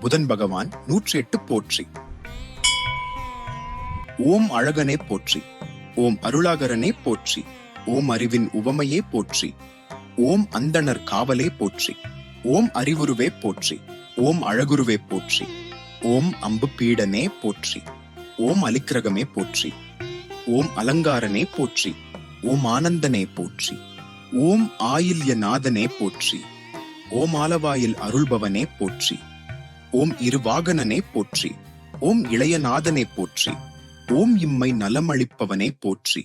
புதன் பகவான் நூற்றி எட்டு போற்றி ஓம் அழகனே போற்றி ஓம் அருளாகரனே போற்றி ஓம் அறிவின் உவமையே போற்றி ஓம் அந்தணர் காவலே போற்றி ஓம் அறிவுருவே போற்றி ஓம் அழகுருவே போற்றி ஓம் அம்பு பீடனே போற்றி ஓம் அலிக்கிரகமே போற்றி ஓம் அலங்காரனே போற்றி ஓம் ஆனந்தனே போற்றி ஓம் ஆயில்யநாதனே போற்றி ஓம் ஆலவாயில் அருள்பவனே போற்றி ஓம் இருவாகனனே போற்றி ஓம் இளையநாதனே போற்றி ஓம் இம்மை நலமளிப்பவனே போற்றி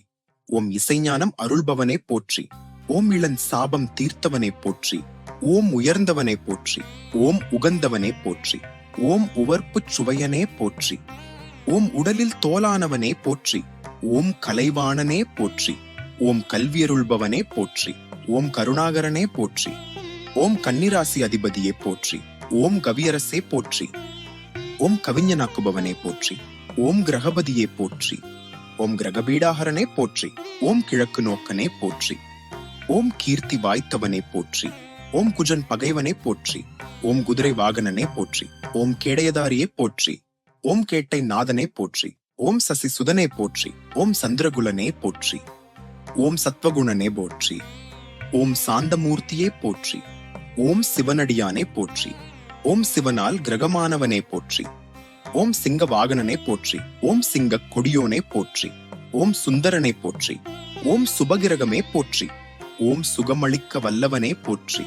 ஓம் இசைஞானம் அருள்பவனே போற்றி ஓம் இளன் சாபம் தீர்த்தவனே போற்றி ஓம் உயர்ந்தவனே போற்றி ஓம் உகந்தவனே போற்றி ஓம் உவர்ப்புச் சுவையனே போற்றி ஓம் உடலில் தோலானவனே போற்றி ஓம் கலைவாணனே போற்றி ஓம் கல்வியருள்பவனே போற்றி ஓம் கருணாகரனே போற்றி ஓம் கன்னிராசி அதிபதியே போற்றி ஓம் கவியரசே போற்றி ஓம் கவிஞனாக்குபவனே போற்றி ஓம் கிரகபதியே போற்றி ஓம் கிரகபீடாகரனே போற்றி ஓம் கிழக்கு நோக்கனே போற்றி ஓம் கீர்த்தி வாய்த்தவனே போற்றி ஓம் குஜன் பகைவனே போற்றி ஓம் குதிரை வாகனனே போற்றி ஓம் கேடயதாரியே போற்றி ஓம் கேட்டை நாதனே போற்றி ஓம் சசி சுதனே போற்றி ஓம் சந்திரகுலனே போற்றி ஓம் சத்வகுணனே போற்றி ஓம் சாந்தமூர்த்தியே போற்றி ஓம் சிவனடியானே போற்றி ஓம் சிவனால் கிரகமானவனே போற்றி ஓம் சிங்க வாகனனை போற்றி ஓம் சிங்க கொடியோனே போற்றி ஓம் சுந்தரனை போற்றி ஓம் சுபகிரகமே போற்றி ஓம் சுகமளிக்க வல்லவனே போற்றி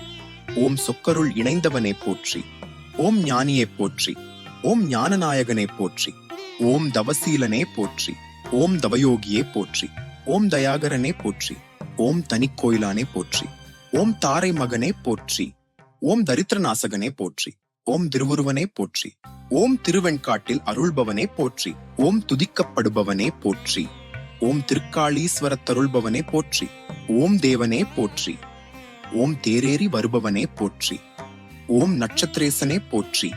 ஓம் சொக்கருள் இணைந்தவனே போற்றி ஓம் ஞானியை போற்றி ஓம் ஞானநாயகனை போற்றி ஓம் தவசீலனே போற்றி ஓம் தவயோகியே போற்றி ஓம் தயாகரனே போற்றி ஓம் தனிக்கோயிலானே போற்றி ஓம் தாரை மகனே போற்றி ஓம் தரித்திரநாசகனே போற்றி ஓம் திருவுருவனே போற்றி ஓம் திருவெண்காட்டில் அருள்பவனே போற்றி ஓம் துதிக்கப்படுபவனே போற்றி ஓம் திருக்காளீஸ்வரத்தருள்பவனே போற்றி ஓம் தேவனே போற்றி ஓம் தேரேறி வருபவனே போற்றி ஓம் நட்சத்திரேசனே போற்றி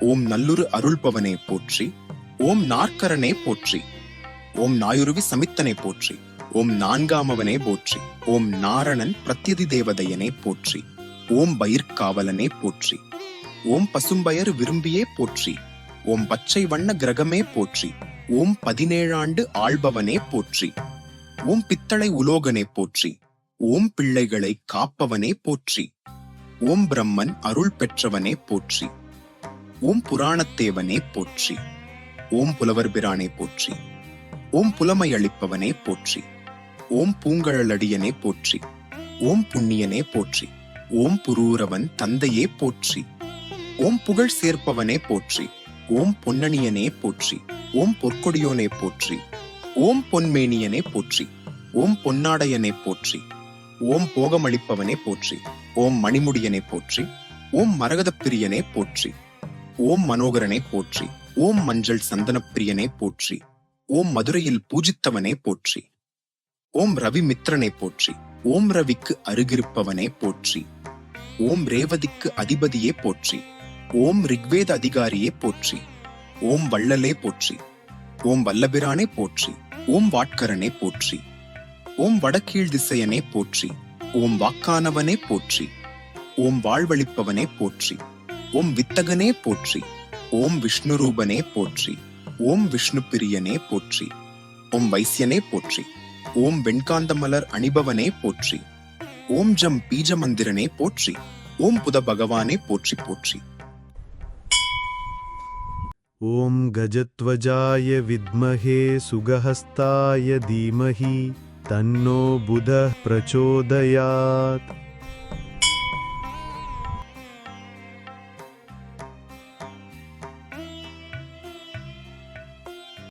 ஓம் நல்லுரு அருள்பவனே போற்றி ஓம் நாற்கரனே போற்றி ஓம் நாயுருவி சமித்தனை போற்றி ஓம் நான்காமவனே போற்றி ஓம் நாரணன் பிரத்யதி தேவதையனே போற்றி ஓம் பயிர்காவலனே போற்றி ஓம் பசும்பயர் விரும்பியே போற்றி ஓம் பச்சை வண்ண கிரகமே போற்றி ஓம் பதினேழாண்டு ஆள்பவனே போற்றி ஓம் பித்தளை உலோகனே போற்றி ஓம் பிள்ளைகளை காப்பவனே போற்றி ஓம் பிரம்மன் அருள் பெற்றவனே போற்றி ஓம் புராணத்தேவனே போற்றி ஓம் புலவர் பிரானே போற்றி ஓம் புலமை அளிப்பவனே போற்றி ஓம் பூங்கழலடியனே போற்றி ஓம் புண்ணியனே போற்றி ஓம் புரூரவன் தந்தையே போற்றி ஓம் புகழ் சேர்ப்பவனே போற்றி ஓம் பொன்னணியனே போற்றி ஓம் பொற்கொடியோனே போற்றி ஓம் பொன்மேனியனே போற்றி ஓம் பொன்னாடையனே போற்றி ஓம் போகமளிப்பவனே போற்றி ஓம் மணிமுடியனே போற்றி ஓம் மரகதப்பிரியனே போற்றி ஓம் மனோகரனே போற்றி ஓம் மஞ்சள் சந்தனப்பிரியனே போற்றி ஓம் மதுரையில் பூஜித்தவனே போற்றி ஓம் ரவி மித்ரனை போற்றி ஓம் ரவிக்கு அருகிருப்பவனே போற்றி ஓம் ரேவதிக்கு அதிபதியே போற்றி ஓம் ரிக்வேத அதிகாரியே போற்றி ஓம் வள்ளலே போற்றி ஓம் வல்லபிரானே போற்றி ஓம் வாட்கரனே போற்றி ஓம் வடக்கீழ் திசையனே போற்றி ஓம் வாக்கானவனே போற்றி ஓம் வாழ்வழிப்பவனே போற்றி ஓம் வித்தகனே போற்றி ஓம் விஷ்ணுரூபனே போற்றி ஓம் விஷ்ணு பிரியனே போற்றி ஓம் வைசியனே போற்றி ஓம் வெண்காந்தமலர் அணிபவனே போற்றி ஓம் ஜம் பீஜமந்திரனே போற்றி ஓம் புத பகவானே போற்றி போற்றி ॐ गजध्वजाय विद्महे सुगहस्ताय धीमहि तन्नो बुधः प्रचोदयात्